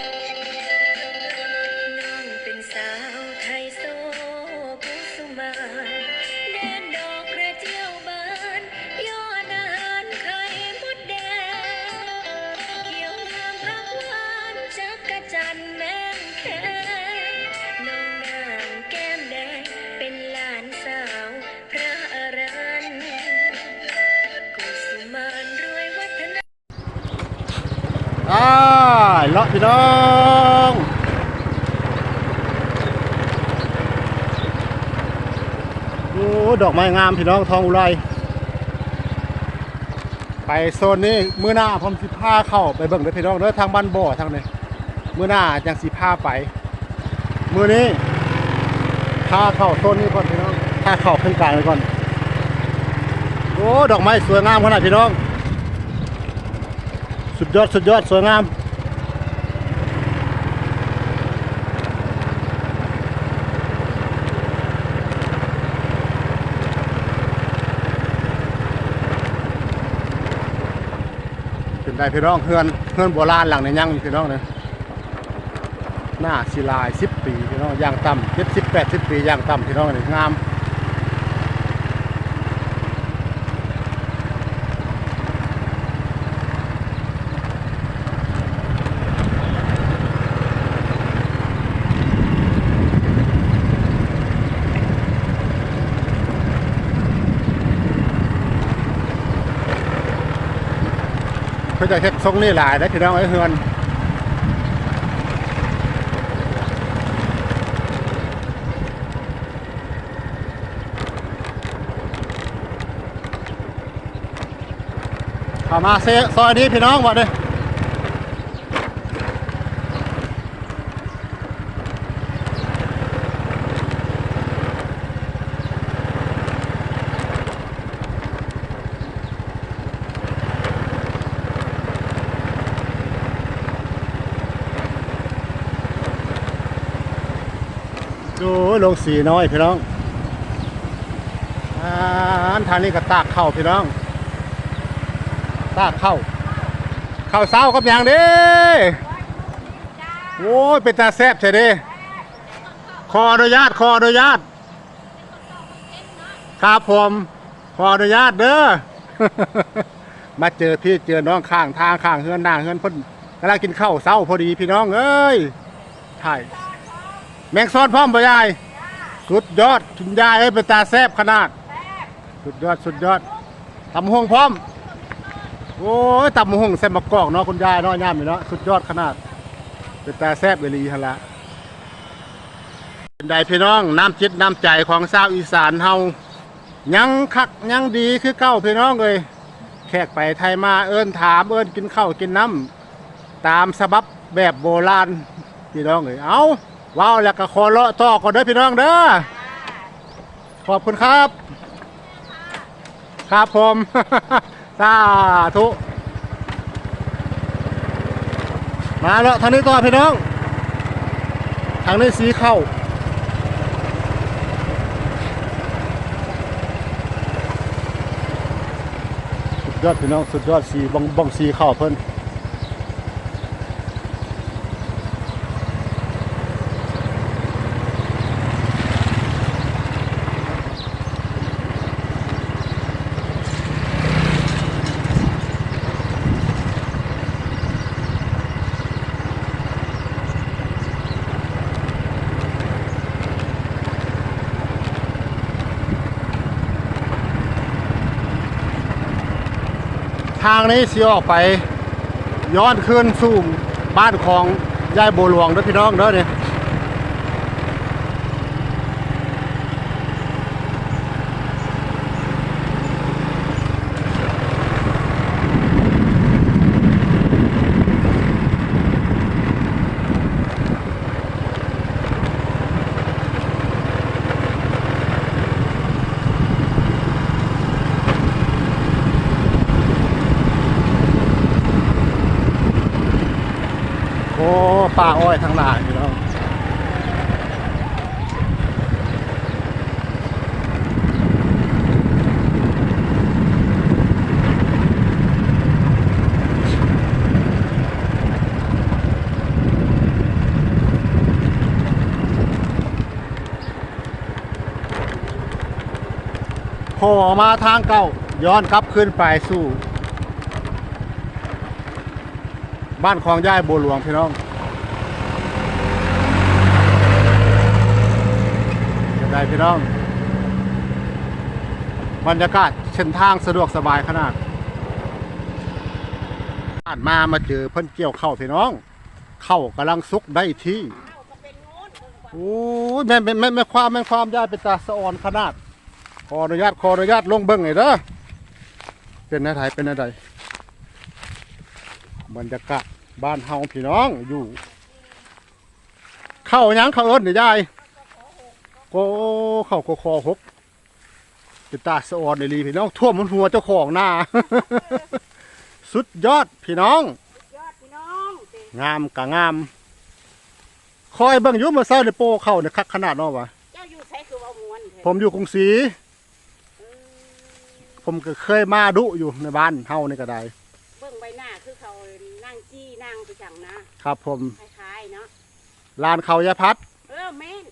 น้ อ่าเลาะพี่น้องโอ้ดอกไม้งามพี่น้องทองอุไรไปโซนนี้มื้อหน้าผมสิพาเข้าไปเบิ่งเด้อพี่น้องเด้อทางบ้านบ่อทางนี้มื้อหน้าจังสิพาไป มื้อนี้พาเข้าโซนนี้ก่อนพี่น้องพาเข้าขึ้นกลางเลยก่อนโอ้ดอกไม้สวยงามขนาดพี่น้อง สุดยอด สุดยอด สวยงาม เป็นได้พี่น้องเฮือนเฮือนโบราณหลังในยังพี่น้องเนี่ยหน้าศิลายสิบปีพี่น้องย่างต่ำเจ็ดสิบแปดสิบปีย่างต่ำพี่น้องเนี่ยงาม เขาจะเฮ็ดทรงนี่หลายนะพี่น้องไอ้เฮือนเข้ามาเซซอยนี้พี่น้องบ่เด้ ดูลงสีน้อยพี่น้องอันทางนี้ก็ตากเข้าพี่น้อง ตากเข้า เข้าเศร้ากับอย่างเด้โอ้ยเป็นตาแซบใช่เด้ขออนุญาตขออนุญาต ครับผมขออนุญาตเด้อ มาเจอพี่เจอน้องข้างทางข้างเฮือนหน้าเฮือนพ่นกำลังกินข้าวเศร้าพอดีพี่น้องเอ้ยใช่ แมงซ้อนพร้อมบ่ยายสุดยอดคุณยายเอ้ยเป็นตาแซบขนาด สุดยอดสุดยอดตำหงพร้อม โอ้ยตำหงแซ่บมะกอกเนาะคุณยายเนาะย่ามอยู่เนาะสุดยอดขนาด เป็นตาแซบเบลีหั่นละเป็นใดพี่น้องน้ำจิตน้ำใจของชาวอีสานเฮายังคักยังดีคือเก้าพี่น้องเลยแขกไปไทยมาเอิ้นถามเอิ้นกินข้าวกินน้ำตามสบับแบบโบราณพี่น้องเลยเอ้า ว้าวแล้วก็ขอเลาะต่อก่อนเด้อพี่น้องเด้อขอบคุณครับ ครับผมสาธุมาแล้วทางนี้ต่อพี่น้อง ทางนี้สีเข้าสุดยอดพี่น้องสุดยอดสีบังบังสีเข้าเพิ่นางนี้สีออกไป ย้อนขึ้นสู่บ้านของยายโบหลวงเด้อพี่น้องเด้อเนี่ย ป่าอ้อยทางหลายพี่น้องพอมาทางเก่าย้อนกลับขึ้นไปสู่ บ้านคลองย่ายบัวหลวงพี่น้อง ไงพี่น้อง บรรยากาศเส้นทางสะดวกสบายขนาดผ่านมามาเจอเพิ่นเกี่ยวเข้าพี่น้อง เข้ากำลังสุกได้ที่โอ้ยแม่แม่แม่นแม่ความแม่ความยาเป็นตาสะออนขนาด ขออนุญาตขออนุญาตลงเบิ้งหน่อยเด้อเป็นอะไรเป็นอะไรบรรยากาศบ้านเฮาพี่น้องอยู่ เข้ายังเข้าเอิ้นนี่ยาย โอ้เข้าโคคอหกเป็นตาสะออนในรีพี่น้องท่วมมันหัวเจ้าของหน้า สุดยอดพี่น้อง ยอดพี่น้องงามกะงาม คอยเบิ่งอยู่เมื่อเช้าในโปเข้าเนี่ยคักขนาดเนาะวะเจ้าอยู่ใช้คือเอามวนเถอะผมอยู่กรุงศรีผมก็เคยมาดุอยู่ในบ้านเฮานี่ก็ได้เบิ่งใบหน้าคือเขานั่งจี้นั่งไปจังนะครับผมคล้ายๆเนาะลานเขายายพัด เออแม่น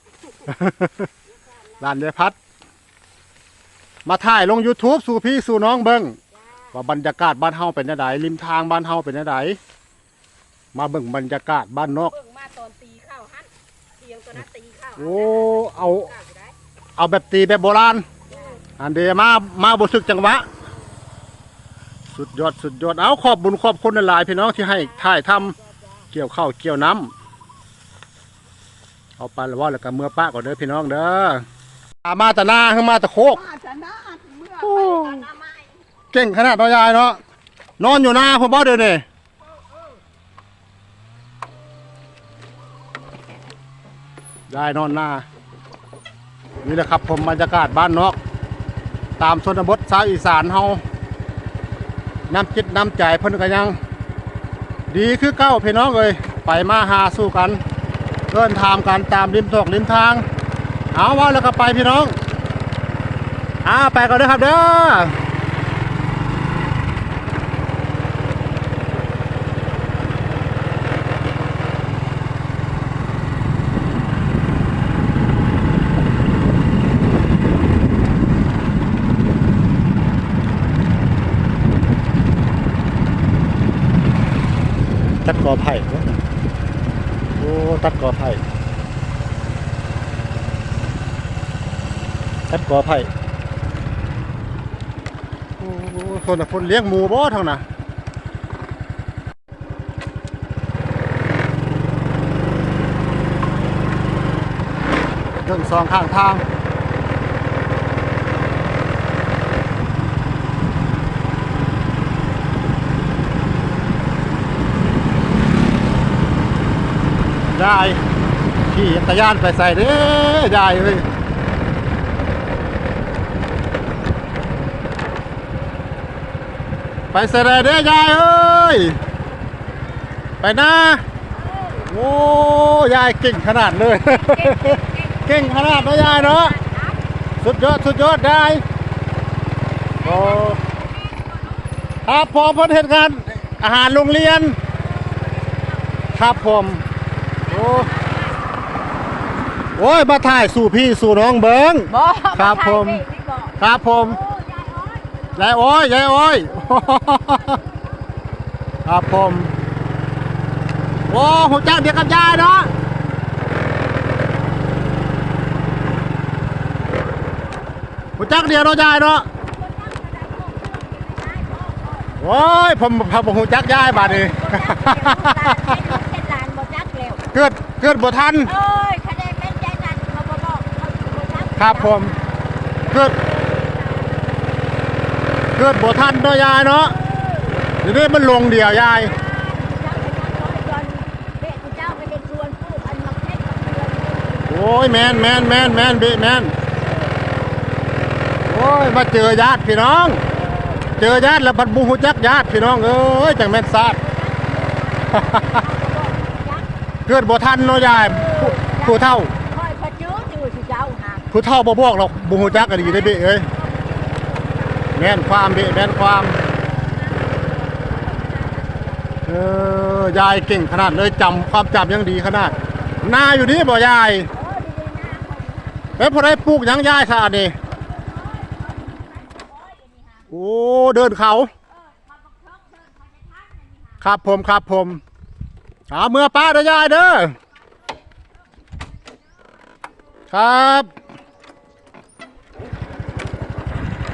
ลานยายพัด มาถ่ายลง YouTube สู่พี่สู่น้องเบิ่งว่าบรรยากาศบ้านเฮาเป็นจังไดริมทางบ้านเฮาเป็นจังไดมาเบิ่งบรรยากาศบ้านนอก เบิ่งมาตอนตีข้าวหันเทียงตัวนั้นตีข้าวโอ้ เอา ข้าวอยู่ได้เอาแบบตีแบบโบราณ อันเดียมา มาบสึกจังหวะ สุดยอดสุดยอด เอาขอบบุญขอบคุณหลายๆพี่น้องที่ให้ถ่ายทำเกี่ยวข้าวเกี่ยวน้ำ เอาไปแล้วว่าแล้วก็เมื่อป้าก่อนเด้อพี่น้องเด้ออามาแต่หน้าขึ้นมาแต่โคก มาชนะเมื่อโอ้ไปกันมาใหม่เก่งขนาดน้อยยายเนาะนอนอยู่หน้าผมบ่เดินนี่ยายนอนหน้า นี่แหละครับผมบรรยากาศบ้านนอก ตามชนบทชาวอีสานเฮาน้ำจิตน้ำใจเพิ่นก็ยัง ดีคือเก้าพี่น้องเอ้ยไปมาหาสู้กัน เดินทางกันตามริมตอกริมทาง เอาว่าแล้วก็ไปพี่น้องอ่าไปก่อนเด้อครับเด้อตัดกอไผ่ ตัดกอไผ่ตัดกอไผ่โอ้คนน่ะคนเลี้ยงหมูบ่เท่าน่ะเรื่องสองข้างทาง ยายขี่จักรยานไปใส่เด้อยายเอ้ยไปใส่ได้เด้อยายเอ้ยไปนะโอ้ยายเก่งขนาดเลยเก่งขนาดเนาะยายเนาะสุดยอดสุดยอดได้โอ้ครับผมเพิ่นเห็นงานอาหารโรงเรียน ครับผม โอ้โอ้ยมาถ่ายสู่พี่สู่น้องเบิงบ่ครับผมใช่ที่บอกครับผมโอ้ยายอ้อยยายโอ้ยยายโอ้ยครับผม โอ้หัวจักเดียวกับยายเนาะหัวจักเดียวเนาะยายเนาะโอ้ยผมผมหัวจักยายบาดนี้ เกิดเกิดบ่ทันเอ้ยคะแนนเป็นใจนันเขาบ่บอกเขาสิบ่จักครับผมเกิดเกิดบ่ทันเนาะยายเนาะเดี๋ยวนี้มันลงเดียวยายเจ้าไปเห็นสวนปลูกอันมักเล็กมักเดือนโอ้ยแมนแมนแมนแมนเบะแมนโอ้ยมาเจอญาติพี่น้อง เจอญาติแล้วบัดบูฮูจักญาติพี่น้องเอ้ยจังแม่นซาด เกิดบ่ทันเนาะยายผู้ผู้เฒ่าคอยพระจื้อจื้อสิเจ้าหาผู้เฒ่าบ่บอกหรอกบูฮูจักก็ดีได้เบะเอ้ยแม่นความเบะแม่นความเออยายเก่งขนาดเลยจำความจำยังดีขนาดหน้าอยู่นี่บ่ยายเออดีๆนะแล้วพอได้ปลูกหยังยายสะอาดนี่อ้เดินเขา ครับผมครับผม เอาเมื่อป้าเด้อยายเด้อครับ